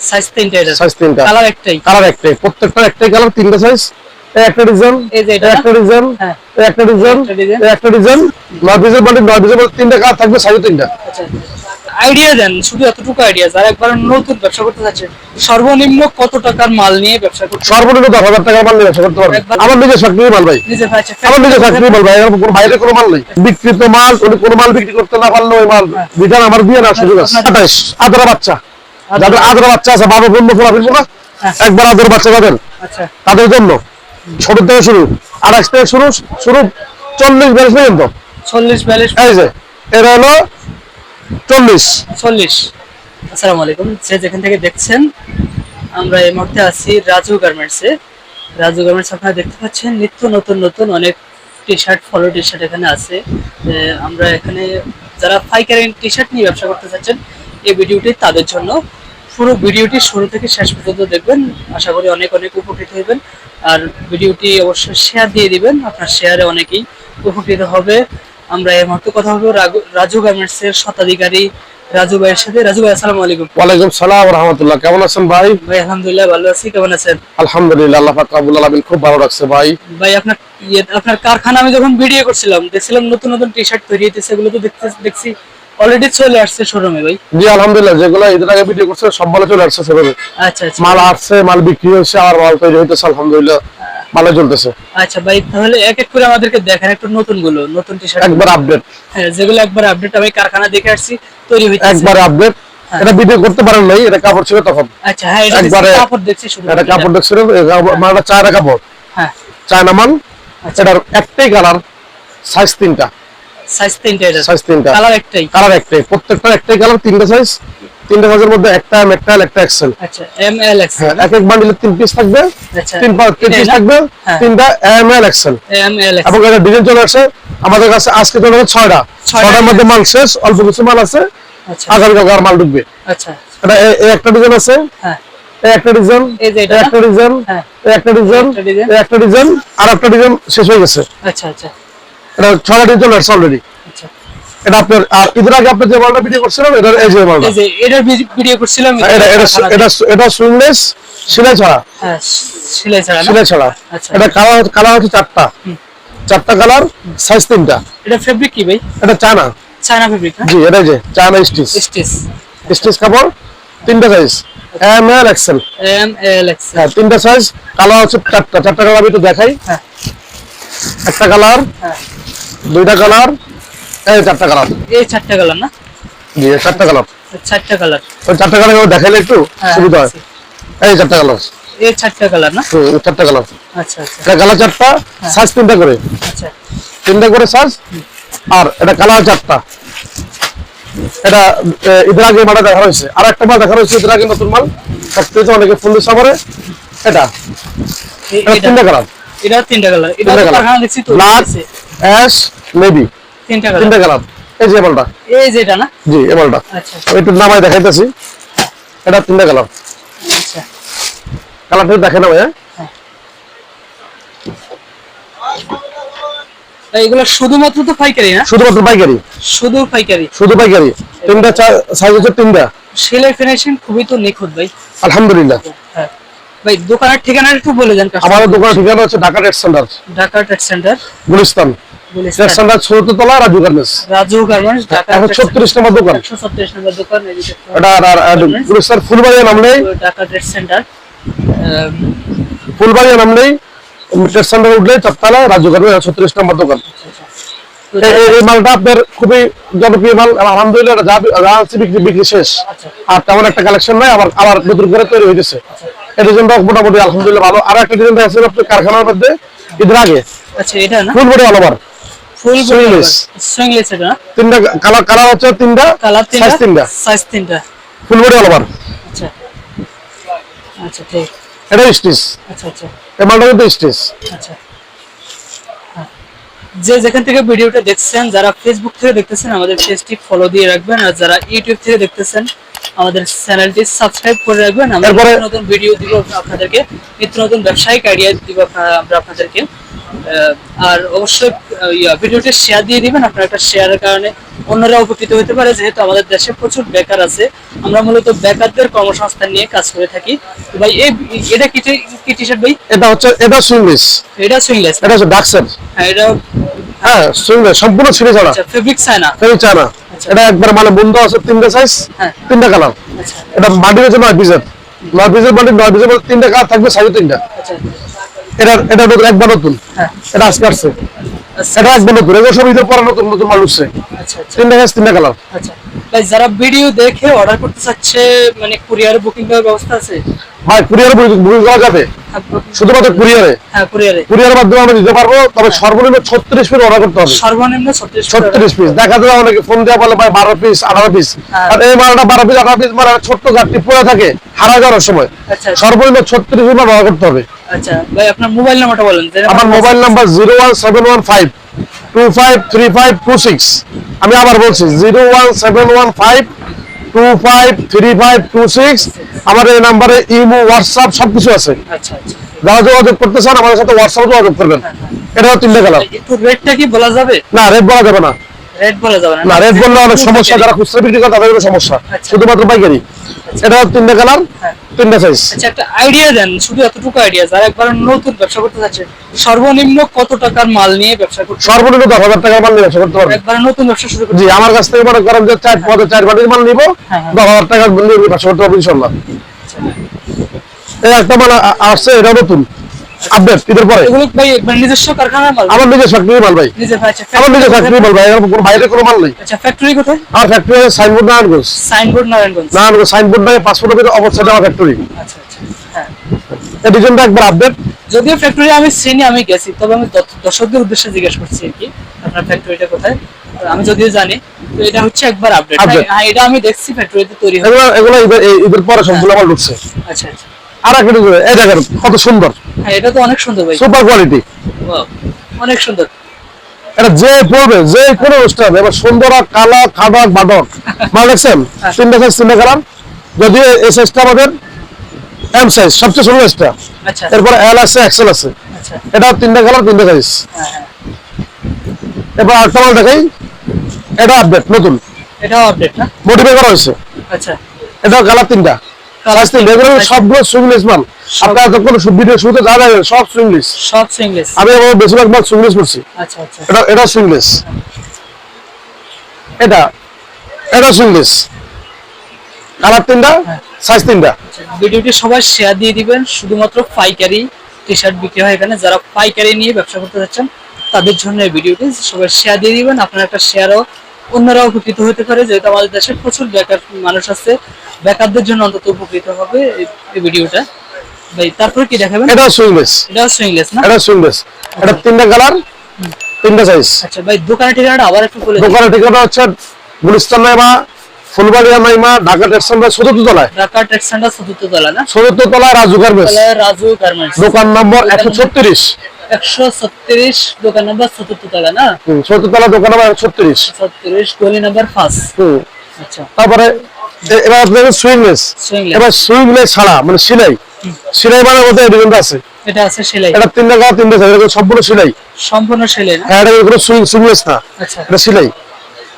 Size তিনটা এটা। Size তিনটা। কালার একটাই। কালার একটাই। প্রত্যেকটা একটাই কালার তিনটা সাইজ একটা ডিজাইন একটা ডিজাইন হ্যাঁ। একটা ডিজাইন একটা ডিজাইন নয় পিসের মানে নয় মধ্যে তিনটা কালার থাকবে সাইজ তিনটা। আচ্ছা। আইডিয়া দেন শুধু এতটুকু আইডিয়া যারা একবার নতুন ব্যবসা করতে চাচ্ছে সর্বনিম্ন কত টাকার মাল নিয়ে ব্যবসা করতে সর্বনিম্ন দশ হাজার টাকার মাল নিয়ে ব্যবসা করতে পারবে আমার নিজের ফ্যাক্টরি মাল ভাই। আচ্ছা আমার নিজের ফ্যাক্টরি মাল ভাই। কোনো বাইরে কোনো মাল নেই। বিক্রিত মাল কোনো মাল বিক্রি করতে না পারলে ওই মাল বিধান আমার দিয়ে না সুযোগ আছে। আদরা বাচ্চা। যাদের আদরা বাচ্চা আছে বাবা বন্ধু ফোলা ফিরবো না। হ্যাঁ। একবার আদর বাচ্চা যাদের আচ্ছা। তাদের জন্য। ছোট থেকে শুরু। আড়াইশ থেকে শুরু শুরু চল্লিশ বিয়াল্লিশ পর্যন্ত। চল্লিশ বিয়াল্লিশ এই যে এটা হলো চল্লিশ। চল্লিশ। আসসালামু আলাইকুম। যে যেখান থেকে দেখছেন আমরা এই মুহূর্তে আছি রাজু গার্মেন্টসে। রাজু গার্মেন্টস আপনারা দেখতে পাচ্ছেন নিত্য নতুন নতুন অনেক T shirt polo T shirt এখানে আছে। আমরা এখানে যারা পাইকারি টি শার্ট নিয়ে ব্যবসা করতে চাচ্ছেন এই ভিডিওটি তাদের জন্য। পুরো ভিডিওটি শুরু থেকে শেষ পর্যন্ত দেখবেন। আশা করি অনেক অনেক উপকৃত হবেন। আর ভিডিওটি অবশ্যই শেয়ার দিয়ে দিবেন। আপনার শেয়ারে অনেকেই উপকৃত হবে। আমরা এই মুহূর্তে কথা রাগু- রাজু গার্মেন্টস এর শতাধিকারী রাজু ভাইয়ের সাথে। রাজু ভাই আসসালামু আলাইকুম। ওয়ালাইকুম সালাম রহমতুল্লাহ। কেমন আছেন ভাই? ভাই আলহামদুলিল্লাহ ভালো আছি। কেমন আছেন? আলহামদুলিল্লাহ আল্লাহ পাক রাব্বুল আলামিন খুব ভালো রাখছে ভাই। ভাই আপনার ইয়ে আপনার কারখানা আমি যখন ভিডিও করছিলাম দেখছিলাম নতুন নতুন টি শার্ট তৈরি হইতেছে। এগুলো তো দেখতে দেখছি অলরেডি চলে আসছে শোরুমে ভাই? জি আলহামদুলিল্লাহ যেগুলো ঈদের আগে ভিডিও করছে সব ভালো চলে আসছে সেভাবে আচ্ছা আচ্ছা। মাল আসছে মাল বিক্রি হচ্ছে আর মাল তৈরি হইতেছে আলহামদুলিল্লাহ ভালো চলতেছে। আচ্ছা ভাই তাহলে এক এক করে আমাদেরকে দেখেন একটু নতুনগুলো নতুন টি শার্ট একবার আপডেট হ্যাঁ যেগুলো একবার আপডেট আমি কারখানা দেখে আসছি তৈরি হইতেছে। একবারে আপডেট হ্যাঁ। এটা ভিডিও করতে পারেন নাই এটা কাপড় ছিল তখন। আচ্ছা হ্যাঁ এটা দেখছি, কাপড় দেখছি শুধু এটা কাপড় দেখছিল মালটা চায়না কাপড়। হ্যাঁ। চায়না মাল আচ্ছা। এটার একটাই কালার সাইজ তিনটা। সাইজ তিনটা এটা। সাইজ তিনটা। কালার একটাই। কালার একটাই। প্রত্যেকটা একটাই কালার তিনটা সাইজ তিনটা সাইজের মধ্যে একটা মেটাল একটা এক্সেল আচ্ছা এম এল এক্স হ্যাঁ এক এক বান্ডিলে তিন পিস থাকবে আচ্ছা। তিন তিন পিস থাকবে হ্যাঁ। তিনটা M L XL M L এবং এটা ডিজাইন চলে আসছে আমাদের কাছে আজকে চলে গেছে ছয়টা। ছয়টা। ছয়টার মধ্যে মাল শেষ অল্প কিছু মাল আছে। আচ্ছা। আগামীকাল আর মাল ঢুকবে। আচ্ছা। এটা একটা ডিজাইন আছে। হ্যাঁ। একটা ডিজাইন একটা ডিজাইন হ্যাঁ। একটা ডিজাইন একটা একটা ডিজাইন আর একটা ডিজাইন শেষ হয়ে গেছে। আচ্ছা আচ্ছা। এটা ছয়টা অলরেডি আচ্ছা। এটা আপনার আর ঈদের আগে আপনি যে ভিডিও এটা এই যে মালটা এটার ভিডিও করছিলাম এটা এটা এটা এটা সুইংলেস সিলাই ছাড়া। হ্যাঁ সিলাই ছাড়া না? সিলাই ছাড়া। এটা কালার কালার হচ্ছে চারটা। চারটা কালার সাইজ তিনটা। এটা ফেব্রিক কি ভাই? এটা চায়না। চায়না ফেব্রিক জি এটা যে চায়না স্টিচ স্টিচ স্টিচ কাপড় তিনটা size M L XL M L হ্যাঁ তিনটা সাইজ কালার হচ্ছে চারটা। চারটা কালার আমি একটু দেখাই। হ্যাঁ। একটা কালার হ্যাঁ। দুইটা কালার এই চারটা কালার এই চারটা কালার না? জি চারটা কালার চারটা কালার ওই চারটা কালার দেখাইলে একটু হ্যাঁ সুবিধা হয়। এই চারটা কালার এই চারটা কালার না? হুম চারটা কালার আচ্ছা আচ্ছা। এটা কালার চারটা সাইজ তিনটা করে। আচ্ছা। তিনটা করে সাইজ আর এটা কালার চারটা। এটা এ, ঈদের আগে মালটা দেখা হয়েছে আর একটা মাল দেখা হয়েছে ঈদের আগে নতুন মাল। সবচেয়ে অনেকে ফুল দিচ্ছে আমারে। এটা। এটা তিনটা কালার এটা তিনটা কালার এটা কারখানা দেখছি তো ব্ল্যাক অ্যাশ নেভি তিনটা কালার। তিনটা কালার। এই যে মালটা এই যে এটা না? জি এই মালটা আচ্ছা একটু নামাই দেখাইতেছি। এটা তিনটা কালার। আচ্ছা। কালারটা দেখে না ভাইয়া এগুলো শুধুমাত্র তো পাইকারি না? শুধুমাত্র পাইকারি। শুধু পাইকারি। শুধু পাইকারি। তিনটা সাইজ হচ্ছে তিনটা। সেলাই ফিনিশিং খুবই তো নিখুঁত ভাই। আলহামদুলিল্লাহ। হ্যাঁ। ভাই দোকানের ঠিকানা একটু বলে দেন customer। আমাদের দোকানের ঠিকানা হচ্ছে Dhaka Tex centre Dhaka centre Gulistan. Tex centre তলা রাজু গার্মেন্টস। রাজু গার্মেন্টস ঢাকা এখন ছত্রিশ নম্বর দোকান। একশো ছত্রিশ নম্বর দোকান এটা আর- আর- আর গুলিস্তান ফুলবাড়িয়া নামলেই ঢাকা ট্রেড সেন্টার। ফুলবাড়িয়া নামলেই টেক্স সেন্টার উঠলেই চারতলা রাজু গার্মেন্টস ছত্রিশ নম্বর দোকান। এই- এই- এই মালটা আপনার খুবই জনপ্রিয় মাল আলহামদুলিল্লাহ যা যা আছে বিক্রি বিক্রি শেষ। আচ্ছা। আর তেমন একটা কালেকশন নাই আবার আবার নতুন করে তৈরি হইতেছে। এই ডিজাইনটা মোটামুটি আলহামদুলিল্লাহ ভালো। আর একটা ডিজাইন আছে আপনার কারখানার মধ্যে ঈদের আগে। আচ্ছা এটা না? ফুল বডি অল ওভার ফুল Swingless। সুইংলেস এটা। তিনটা কালার কালার হচ্ছে তিনটা কালার সাইজ তিনটা তিনটা। সাইজ তিনটা। ফুল বডি অল ওভার আচ্ছা। আচ্ছা ঠিক। এটা স্টিচ আচ্ছা আচ্ছা। এই মালটা কিন্তু স্টিচ আচ্ছা। হ্যাঁ। যে যেখান থেকে ভিডিওটা দেখছেন যারা ফেসবুক থেকে দেখতেছেন আমাদের পেজটি ফলো দিয়ে রাখবেন। আর যারা ইউটিউব থেকে দেখতেছেন আমাদের চ্যানেলটি সাবস্ক্রাইব করে রাখবেন। আমরা নতুন ভিডিও দিব আপনাদেরকে। নিত্য নতুন ব্যবসায়িক আইডিয়া দিব আমরা আপনাদেরকে। আর অবশ্যই ভিডিওটি শেয়ার দিয়ে দিবেন আপনার একটা শেয়ারের কারণে অন্যরা উপকৃত হতে পারে যেহেতু আমাদের দেশে প্রচুর বেকার আছে। আমরা মূলত বেকারদের কর্মসংস্থান নিয়ে কাজ করে থাকি। ভাই এই এটা কি কি টি শার্ট ভাই? এটা হচ্ছে এটা সুইংলিস এটা সুইংলেস এটা হচ্ছে ডাক্সার হ্যাঁ এটা হ্যাঁ সুইংলিস সম্পূর্ণ ছিঁড়ে ছাড়া। আচ্ছা ফেব্রিক চায়না কেউ চায় না আচ্ছা। এটা একবার মানে বন্ধ আছে তিনটা সাইজ হ্যাঁ। তিনটা কালার আচ্ছা। এটা মাটি হচ্ছে নয় পিসের নয় পিসের মাটি নয় পিসের তিনটা কালার থাকবে সাইজে তিনটা। আচ্ছা। এটা এটা নতুন একবার নতুন। হ্যাঁ। এটা আজকে আসছে। আচ্ছা। এটা একবার নতুন এগুলো সবই পরে নতুন নতুন মাল উঠছে। আচ্ছা আচ্ছা। তিনটা গাছ তিনটা কালার আচ্ছা। যারা ভিডিও দেখে অর্ডার করতে চাচ্ছে মানে কুরিয়ার বুকিং দেওয়ার ব্যবস্থা আছে হ্যাঁ কুরিয়ারে বুকিং করা যাবে? শুধুমাত্র কুরিয়ারে? হ্যাঁ কুরিয়ারে। কুরিয়ারের মাধ্যমে আমরা দিতে পারব তবে হ্যাঁ। সর্বনিম্ন 36 পিস অর্ডার করতে হবে। সর্বনিম্ন 36 36 পিস দেখা যায় অনেকে ফোন দেয়া বলে ভাই 12 পিস 18 পিস আর এই মালটা 12 পিস 18 পিস মানে ছোট গাড়ি পড়ে থাকে হারা যাওয়ার সময়। আচ্ছা। সর্বনিম্ন 36 পিস অর্ডার করতে হবে। আচ্ছা। ভাই আপনার মোবাইল নাম্বারটা বলেন আমার মোবাইল নাম্বার 01715 আমি আবার বলছি 01715 253526 আমার এই নাম্বারে ইমো হোয়াটসঅ্যাপ সবকিছু আছে। আচ্ছা আচ্ছা। যারা যোগাযোগ করতে চান আমাদের সাথে হোয়াটসঅ্যাপ যোগাযোগ করবেন। এটা হচ্ছে তিনটে কালার রেটটা কি বলা যাবে? না রেট বলা যাবে না। রেট বলা যাবে না না? বললে অনেক সমস্যা যারা খুচরা বিক্রি করে তাদের সমস্যা আচ্ছা। শুধুমাত্র পাইকারি। এটা হচ্ছে তিনটে কালার হ্যাঁ। তিনটে সাইজ আচ্ছা একটা আইডিয়া দেন শুধু এতটুকু আইডিয়া যারা একবার নতুন ব্যবসা করতে সর্বনিম্ন কত টাকার মাল নিয়ে ব্যবসা করতে সর্বনিম্ন দশ হাজার টাকার মাল নিয়ে ব্যবসা করতে পারবেন একবার নতুন ব্যবসা শুরু করতে জি আমার কাছ থেকে মনে করেন যে চার পদে বাটির মাল নিবো হ্যাঁ, হ্যাঁ। দশ হাজার টাকার মাল নিয়ে ব্যবসা করতে পারব এই একটা মাল আসছে এটা নতুন। আপডেট ঈদের পরে। এগুলো ভাই নিজস্ব কারখানার মাল। আমার নিজের ফ্যাক্টরি মাল ভাই। আচ্ছা আমার নিজের ফ্যাক্টরি মাল ভাই কোনো বাইরে কোনো মাল নেই। আচ্ছা ফ্যাক্টরি কোথায়? আমার factory Signboard Narayanganj. Signboard Narayanganj. Narayanganj Signboard নাই পাসপোর্টের ভিতরে অবস্থাটা আমার ফ্যাক্টরি আচ্ছা আচ্ছা হ্যাঁ। এই ডিজাইনটা একবার আপডেট যদিও ফ্যাক্টরি আমি আমি গেছি তবে আমি দর্শকদের উদ্দেশ্যে জিজ্ঞেস করছি আর কি আপনার ফ্যাক্টরিটা কোথায়? আমি যদিও জানি তো এটা হচ্ছে একবার আপডেট হ্যাঁ এটা আমি দেখছি ফ্যাক্টরিতে তৈরি হয় এগুলো এগুলো ঈদের পরে সবগুলো মাল ঢুকছে। আচ্ছা আচ্ছা। আর একটা ডিজাইন এই দেখেন কত সুন্দর। হ্যাঁ এটা তো অনেক সুন্দর ভাই। সুপার কোয়ালিটি অনেক সুন্দর। এটা যে পড়বে যে কোনো অনুষ্ঠান এবার সুন্দর কালা খাদক বাদক মাল দেখছেন? তিনটা সাইজ তিনটা কালার যদি এই সাইজটা আমাদের এম সাইজ সবচেয়ে ছোট সাইজটা আচ্ছা। এরপর এল আছে এক্সেল আছে। আচ্ছা। এটা তিনটা কালার তিনটা সাইজ এরপর আরেকটা মাল দেখাই। এটা আপডেট নতুন। এটাও আপডেট না? মোটিফাই করা হয়েছে। আচ্ছা। এটা কালার তিনটা। এগুলো সবগুলো মাল। আপনারা যখন ভিডিও শুরুতে যা যাবে সব সব আমি আমার বেশিরভাগ মাল করছি। আচ্ছা আচ্ছা। এটা এটা সুইংলিশ এটা এটা কালার তিনটা সাইজ তিনটা। ভিডিওটি সবাই শেয়ার দিয়ে দিবেন। শুধুমাত্র পাইকারি টি শার্ট বিক্রি হয় এখানে। যারা পাইকারি নিয়ে ব্যবসা করতে যাচ্ছেন তাদের জন্য এই ভিডিওটি সবাই শেয়ার দিয়ে দিবেন। আপনার একটা শেয়ারও অন্যরা উপকৃত হতে পারে যেহেতু আমাদের দেশে প্রচুর বেকার মানুষ আছে। বেকারদের জন্য অন্তত উপকৃত হবে এই- ভিডিওটা। ভাই তারপরে কি দেখাবেন? এটা সুইংলিশ এটা সুইংলেস না? এটা সুইংলিশ এটা তিনটা কালার তিনটা সাইজ আচ্ছা ভাই দোকানের ঠিকানাটা আবার একটু বলে দোকানের ঠিকানা হচ্ছে গুলিস্তান নাইমা ফুলবাড়িয়া নাইমা ঢাকা টেক্সটাইল চতুর্থ তলায় ঢাকা টেক্সটাইল চতুর্থ তলা না? চতুর্থ তলায় রাজু গার্মেন্টস রাজু গার্মেন্টস দোকান নম্বর একশো ছত্রিশ। একশো ছত্রিশ দোকান নম্বর চতুর্থ তলা না? চতুর্থ তলা দোকান নম্বর ছত্রিশ। ছত্রিশ গলি নাম্বার ফার্স্ট আচ্ছা। তারপরে এবার আপনাদের সুইংলেস এবার সুইংলেস ছাড়া মানে সিলাই। সিলাই মানে মধ্যে ডিজাইনটা আছে। এটা আছে সেলাই। এটা তিনটা কালার তিনটা সাইজ এটা সম্পূর্ণ সিলাই। সম্পূর্ণ সেলাই না? হ্যাঁ এটা কোনো সুইং সুইংলেস না। আচ্ছা। এটা সিলাই।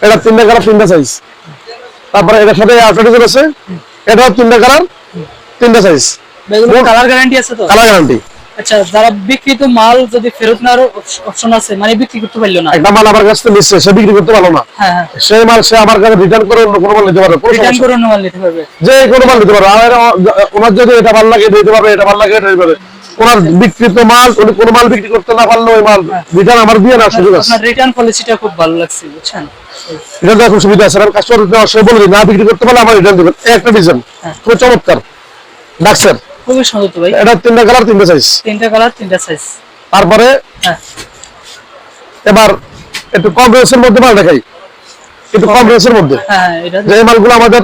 এটা তিনটা কালার তিনটা সাইজ তারপরে এটার সাথে আউটার ডিজাইন আছে এটাও তিনটা কালার তিনটা সাইজ এগুলো কালার গ্যারান্টি আছে তো? কালার গ্যারান্টি আচ্ছা যারা বিক্রিত মাল যদি ফেরত নেওয়ার অপশন আছে মানে বিক্রি করতে পারল না? একটা মাল আমার কাছ থেকে নিচ্ছে সে বিক্রি করতে পারল না। হ্যাঁ হ্যাঁ। সেই মাল সে আমার কাছে রিটার্ন করে অন্য কোনো মাল নিতে পারবে রিটার্ন করে অন্য মাল নিতে পারবে। যে কোনো মাল নিতে পারবে। আর ওনার যদি এটা ভালো লাগে দিতে পারবে এটা ভালো লাগে এটা দিতে পারবে। ওনার বিক্রিত মাল উনি কোনো মাল বিক্রি করতে না পারলে ওই মাল রিটার্ন আমার দিয়ে না সুযোগ আছে। আপনার রিটার্ন পলিসিটা খুব ভালো লাগছে বুঝছেন? দেওয়ার খুব সুবিধা আছে। কারণ কাস্টমার সে বলে না বিক্রি করতে পারলে আমার রিটার্ন দেবেন। একটা ডিজাইন হ্যাঁ। খুব চমৎকার। ডাক্তার খুবই সুন্দর তো ভাই। এটা তিনটা কালার তিনটা সাইজ তিনটা কালার তিনটা সাইজ তারপরে হ্যাঁ। এবার একটু কম রেঞ্জের মধ্যে মাল দেখাই। একটু কম রেঞ্জের মধ্যে। হ্যাঁ হ্যাঁ, এটা যে মালগুলো আমাদের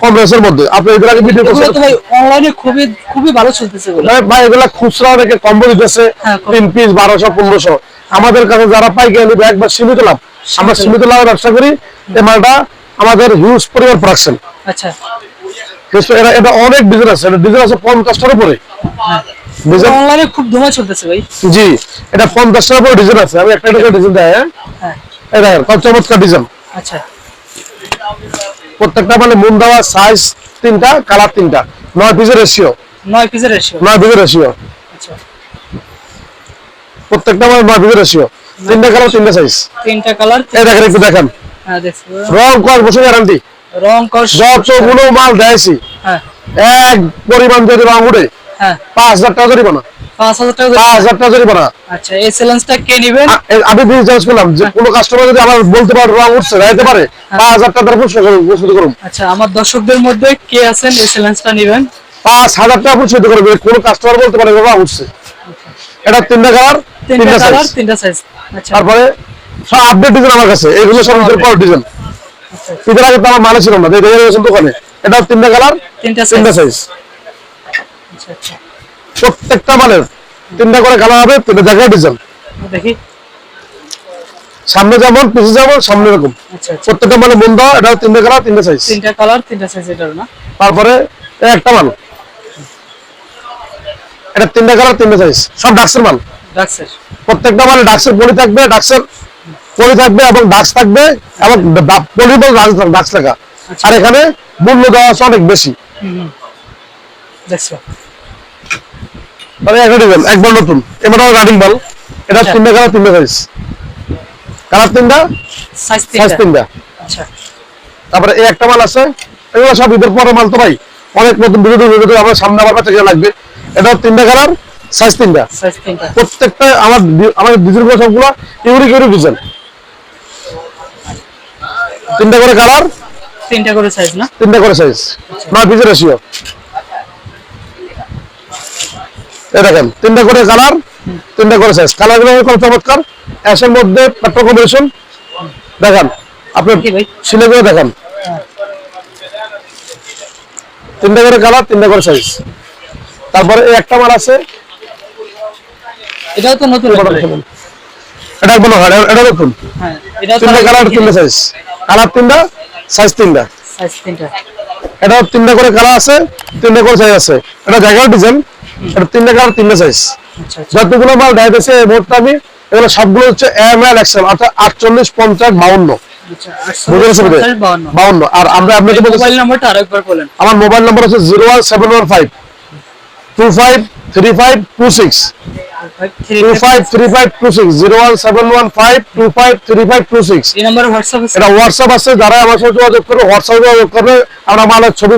কম রেঞ্জের মধ্যে। আপনি এদের আগে ভিডিও এগুলো করছেন? ভাই অনলাইনে খুবই খুবই ভালো চলতেছে এগুলো। ভাই- ভাই এগুলা খুচরা অনেকে কম্বো দিতেছে। হ্যাঁ, কম- তিন পিস বারোশো পনেরোশো। আমাদের কাছে যারা পাইকারি নিবে একবার সীমিত লাভ। আমরা সীমিত। লাভের ব্যবসা করি। এই মালটা আমাদের হিউজ পরিমাণ প্রোডাকশন আচ্ছা। এটা এটা অনেক ডিজাইন আছে এটা ডিজাইন আছে পঞ্চাশটার উপরে। অনলাইনে খুব ধুমা চলতেছে ভাই। জি এটা পঞ্চাশ টাকা ডিজাইন আছে। আমি একটা একটা ডিজাইন দেয় হ্যাঁ? হ্যাঁ। কত চমৎকার ডিজাইন আচ্ছা। প্রত্যেকটা মানে মুন দেওয়া সাইজ তিনটা কালার তিনটা। নয় পিসের রেশিও নয় পিসের রেশিও নয় পিসের রেশিও আচ্ছা। প্রত্যেকটা মানে নয় পিসের রেশিও তিনটা কালার তিনটা সাইজ তিনটা কালার এই দেখেন একটু দেখেন। রং কস বছর গ্যারান্টি যতগুলো মাল দেয়ছি এক পরিমাণ যদি রং উঠে পাঁচ হাজার টাকা জরিমানা পাঁচ হাজার টাকা পাঁচ করে- হাজার টাকা জরিমানা আচ্ছা এই চ্যালেঞ্জটা কে নেবেন? আ- এ- আমি বিল করলাম যে কোনো কাস্টমার যদি আমার বলতে পারে রং উঠছে যাইতে পারে পাঁচ হাজার টাকা পুরস্কার করুন আচ্ছা আমার দর্শকদের মধ্যে কে আছেন? এই চ্যালেঞ্জটা নেবেন। পাঁচ হাজার টাকা করবে কোনো কাস্টমার বলতে পারে রং উঠছে। এটা তিনটা কালার তিনটা তিনটা কালার সাইজ তিনটা সাইজ আচ্ছা। তারপরে সব আপডেট ডিজাইন আমার কাছে এগুলো সব পর ডিজাইন আগে তো আমার মানে ছিল না দেখে গেছেন দোকানে। এটা তিনটা কালার তিনটা তিনটা সাইজ আচ্ছা আচ্ছা। প্রত্যেকটা মালের তিনটা করে কালার হবে তিনটা জায়গায় ডিজাইন। দেখি। সামনে যেমন সামনে এরকম। আচ্ছা প্রত্যেকটা মানে বন্ধ এটা তিনটা কালার তিনটা সাইজ তিনটা কালার তিনটা সাইজ এটার না? তারপরে একটা মাল। এটা তিনটা কালার তিনটা সাইজ সব ডাক্সের মাল। ডাক্সের। প্রত্যেকটা মালে ডাক্সের বলি থাকবে ডাক্সের পলি থাকবে এবং ডাক্স থাকবে এবং পলি বল ডাক্স লেখা। আর এখানে মূল্য দেওয়া আছে অনেক বেশি। দেখছ তবে একটা ডিজাইন একবার নতুন। এবার রানিং বল এটা আচ্ছা। তিনটা কালার তিনটা সাইজ কালার তিনটা সাইজ সাইজ তিনটা তিনটা। আচ্ছা। তারপরে এই একটা মাল আছে এগুলো সব ঈদের পরে মাল তো ভাই। অনেক নতুন ভিডিও ভিডিও আমার সামনে আমার কাছে লাগবে। এটা তিনটা কালার সাইজ তিনটা। প্রত্যেকটা আমার আমার সবগুলো ইউনিক ডিজাইন তিনটা করে কালার? তিনটা করে সাইজ না? তিনটা করে সাইজ নয় পিসের রেশিও এই দেখেন তিনটা করে কালার তিনটা করে সাইজ খুব চমৎকার। অ্যাশের মধ্যে পেট্রোল কম্বিনেশন দেখেন আপনি দেখেন। তিনটা করে কালার তিনটা করে সাইজ তারপরে এই একটা মাল আছে। এটাও তো নতুন। এটা হয় এটা নতুন? হ্যাঁ তিনটা কালার তিনটা সাইজ কালার তিনটা সাইজ তিনটা। সাইজ তিনটা। এটা তিনটা করে কালার আছে তিনটা করে সাইজ আছে। এটা জায়গার ডিজাইন এটা তিনটা কালার তিনটা সাইজ আচ্ছা আচ্ছা। যতগুলো মাল ডাইতেছে এই মুহূর্তে আমি এগুলো সবগুলো হচ্ছে এম এল এক্সেল অর্থাৎ আটচল্লিশ পঞ্চাশ বাউন্ন। আচ্ছা পঞ্চাশ বাউন্ন। বাউন্ন। আর আমরা আপনাকে আমার মোবাইল নম্বর হচ্ছে zero one seven one five two five three five two six যারা আমার সাথে যোগাযোগ করবে হোয়াটসঅ্যাপে যোগাযোগ করবে আমরা মালের ছবি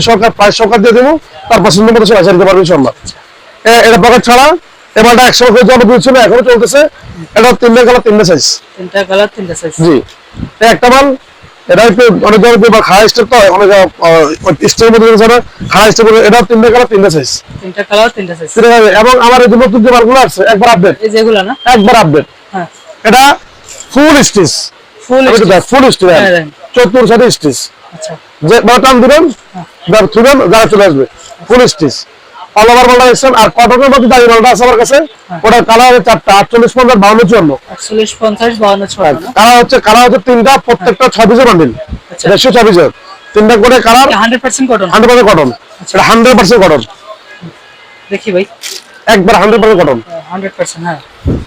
সরকার দিয়ে দেবো তার পছন্দ মতো সে দিতে পারবে ইনশাল্লাহ এটা পকেট ছাড়া এবারটা একশো জনপ্রিয় ছিল এখনও চলতেছে। এটা তিনটে কালার তিনটে সাইজ তিনটা কালার তিনটা সাইজ জি। একটা মাল এটা একটু অনেক বা খাড়া স্টেপ তো অনেক স্টেপের মধ্যে ছাড়া খাড়া স্টেপ এটা তিনটে কালার তিনটে সাইজ তিনটা কালার তিনটা সাইজ এবং আমার এই নতুন যে মালগুলো একবার আপডেট এই যেগুলা না? একবার আপডেট হ্যাঁ। এটা ফুল স্টিচ ফুল ফুল স্টিচ হ্যাঁ, হ্যাঁ। চতুর সাথে স্টিচ আচ্ছা। যে বাটান দিবেন যারা চলে আসবে। ফুল স্টিচ অল ওভার আর কটনের মধ্যে আছে আমার কাছে? ওটা কালার হবে চারটা আটচল্লিশ পঞ্চাশ বাউন্ন চুয়ান্ন। আটচল্লিশ পঞ্চাশ বাউন্ন ছয় না? কালার হচ্ছে কালার হচ্ছে তিনটা প্রত্যেকটা ছয় পিসের বান্ডিল আচ্ছা। দেড়শো ছয় পিসের তিনটা করে colour hundred percent cotton hundred percent cotton এটা হান্ড্রেড পার্সেন্ট কটন দেখি ভাই। একবার hundred percent cotton hundred percent হ্যাঁ।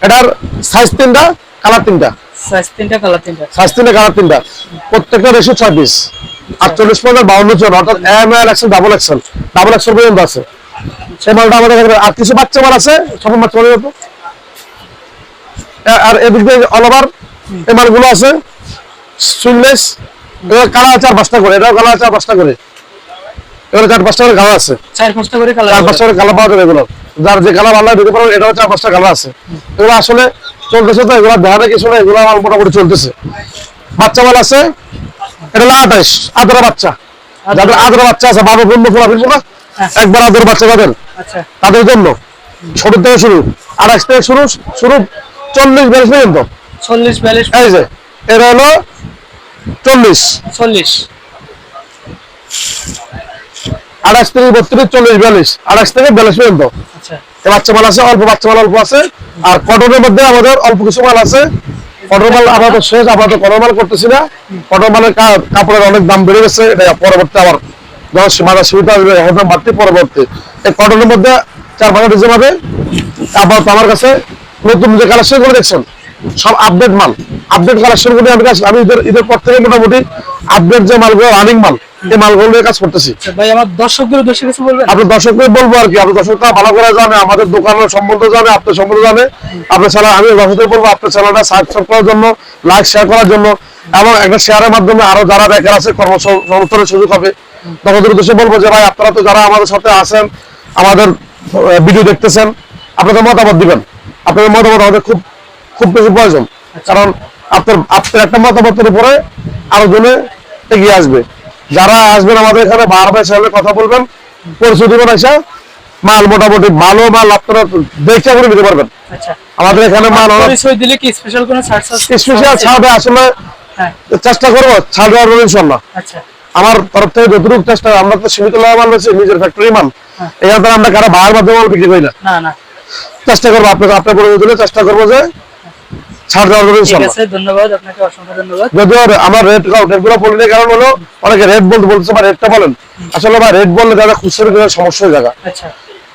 এটার সাইজ তিনটা কালার তিনটা। সাইজ তিনটা কালার তিনটা। সাইজ তিনটা কালার তিনটা। প্রত্যেকটা রেশো ছয় পিস আটচল্লিশ পঞ্চাশ বাউন্ন চুয়ান্ন। অর্থাৎ M L XL double XL double XL পর্যন্ত আছে। সেই মালটা আমাদের আর কিছু বাচ্চা মাল আছে সব বাচ্চা মাল তো আর এদিক অল ওভার এই মালগুলো আছে সুইমলেস কালা চার পাঁচটা করে এটাও কালা চার পাঁচটা করে এগুলো চার পাঁচটা করে কালা আছে। চার পাঁচটা করে কালার চার পাঁচটা করে কালার পাওয়া যাবে এগুলো। যার যে কালার ভালো দিতে পারবেন এটাও চার পাঁচটা কালার আছে। এগুলো আসলে চলতেছে তো এগুলো দেখা কিছু না এগুলো আমার মোটামুটি চলতেছে। বাচ্চা মাল আছে এটা হলো আঠাইশ আদরা বাচ্চা। যাদের আদরা বাচ্চা আছে বাবা বন্ধু ফোলা ফিরবো না। একবার আদর বাচ্চা যাদের আচ্ছা। তাদের জন্য। ছোট থেকে শুরু। আঠাইশ থেকে শুরু শুরু চল্লিশ বিয়াল্লিশ পর্যন্ত। চল্লিশ এই যে হলো চল্লিশ। চল্লিশ। আঠাশ থেকে বত্রিশ চল্লিশ বিয়াল্লিশ আঠাশ থেকে বিয়াল্লিশ পর্যন্ত। আচ্ছা। বাচ্চা মাল আছে অল্প বাচ্চা মাল অল্প আছে। আর কটনের মধ্যে আমাদের অল্প কিছু মাল আছে। কটন মাল আপাতত শেষ আপাতত কটন মাল করতেছি না। কটন মালের কাপড়ের অনেক দাম বেড়ে গেছে এটা পরবর্তী আবার যখন সীমানা সুবিধা আসবে এখন পরবর্তী এই কটনের মধ্যে চার পাঁচটা ডিজাইন হবে। আপাতত আমার কাছে নতুন যে কালেকশন দেখছেন সব আপডেট মাল। আপডেট কালেকশন আমি কাজ- আমি ঈদের ঈদের পর থেকে মোটামুটি আপডেট যে মালগুলো রানিং মাল এই মালগুলো নিয়ে কাজ করতেছি। ভাই আমার দর্শকদের উদ্দেশ্যে কিছু বলবেন? আপনার দর্শকদের বলব আর কি আপনার দর্শকরা ভালো করে জানে আমাদের দোকানের সম্বন্ধে জানে আপনার সম্বন্ধে জানে। আপনার চ্যানেল আমি দর্শকদের বলব আপনার চ্যানেলটা সাবস্ক্রাইব করার জন্য লাইক শেয়ার করার জন্য এবং একটা শেয়ারের মাধ্যমে আরও যারা বেকার আছে কর্মসংস্থানের সুযোগ হবে দর্শকদের উদ্দেশ্যে বলব যে ভাই আপনারা তো যারা আমাদের সাথে আছেন আমাদের ভিডিও দেখতেছেন আপনাদের মতামত দিবেন। আপনাদের মতামত আমাদের খুব খুব বেশি প্রয়োজন। কারণ আপনার আপনার একটা মতামতের উপরে আরও জনে এগিয়ে আসবে। যারা আসবেন আমাদের এখানে বারবার চ্যানেলে কথা বলবেন পরিচয় দিবেন এসে। মাল মোটামুটি ভালো মাল আপনারা দেখে করে নিতে পারবেন। আচ্ছা। আমাদের এখানে মাল পরিচয় দিলে কি স্পেশাল কোনো ছাড় স্পেশাল ছাড়বে আসলে হ্যাঁ। চেষ্টা করব ছাড় দেওয়ার ইনশাল্লাহ আচ্ছা। আমার তরফ থেকে যতটুকু চেষ্টা আমরা তো সীমিত লাভ মাল রয়েছে নিজের ফ্যাক্টরি মাল। এখান থেকে আমরা কারও বাইরের মাধ্যমে মাল বিক্রি করি না। চেষ্টা করব আপনাকে আপনার পরিচয় দিলে চেষ্টা করব যে ছাড় দেওয়ার জন্য ঠিক ইনশাল্লাহ আছে ধন্যবাদ আপনাকে অসংখ্য ধন্যবাদ। যদিও আমার রেট রেটগুলো বললে কারণ হলো অনেকে রেট বলতে বলতেছে বা রেটটা বলেন। আসলে ভাই রেট বললে যারা খুচরো কিনে সমস্যা হয়ে যায় আচ্ছা।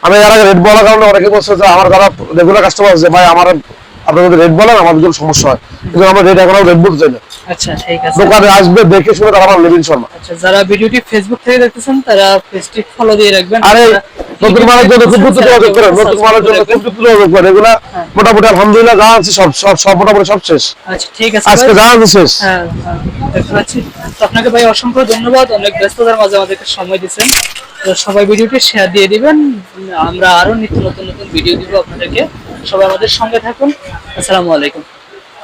আমি রেট বলার কারণে অনেকে বলছে যে আমার যারা রেগুলার কাস্টমার আছে ভাই আমার যদি রেট বলেন আমাদের জন্য সমস্যা হয়। কিন্তু আমরা রেট এখন রেট বলতে চাই না। আচ্ছা ঠিক আছে। দোকানে আসবে দেখে শুনে তারা শর্মা। আচ্ছা যারা ভিডিওটি ফেসবুক থেকে দেখতেছেন তারা পেজটি ফলো দিয়ে রাখবেন। আরে নতুন মালের জন্য খুব দ্রুত যোগাযোগ করেন নতুন মালের জন্য খুব দ্রুত যোগাযোগ করেন। এগুলা মোটামুটি আলহামদুলিল্লাহ যা আছে সব সব সব মোটামুটি সব শেষ। আচ্ছা ঠিক আছে। আজকে। যা আছে শেষ। হ্যাঁ হ্যাঁ, তো আপনাকে ভাই অসংখ্য ধন্যবাদ অনেক ব্যস্ততার মাঝে আমাদেরকে সময় দিচ্ছেন। তো সবাই ভিডিওটি শেয়ার দিয়ে দিবেন। আমরা আরও নিত্য নতুন নতুন ভিডিও দিব আপনাদেরকে। সবাই আমাদের সঙ্গে থাকুন। আসসালামু আলাইকুম।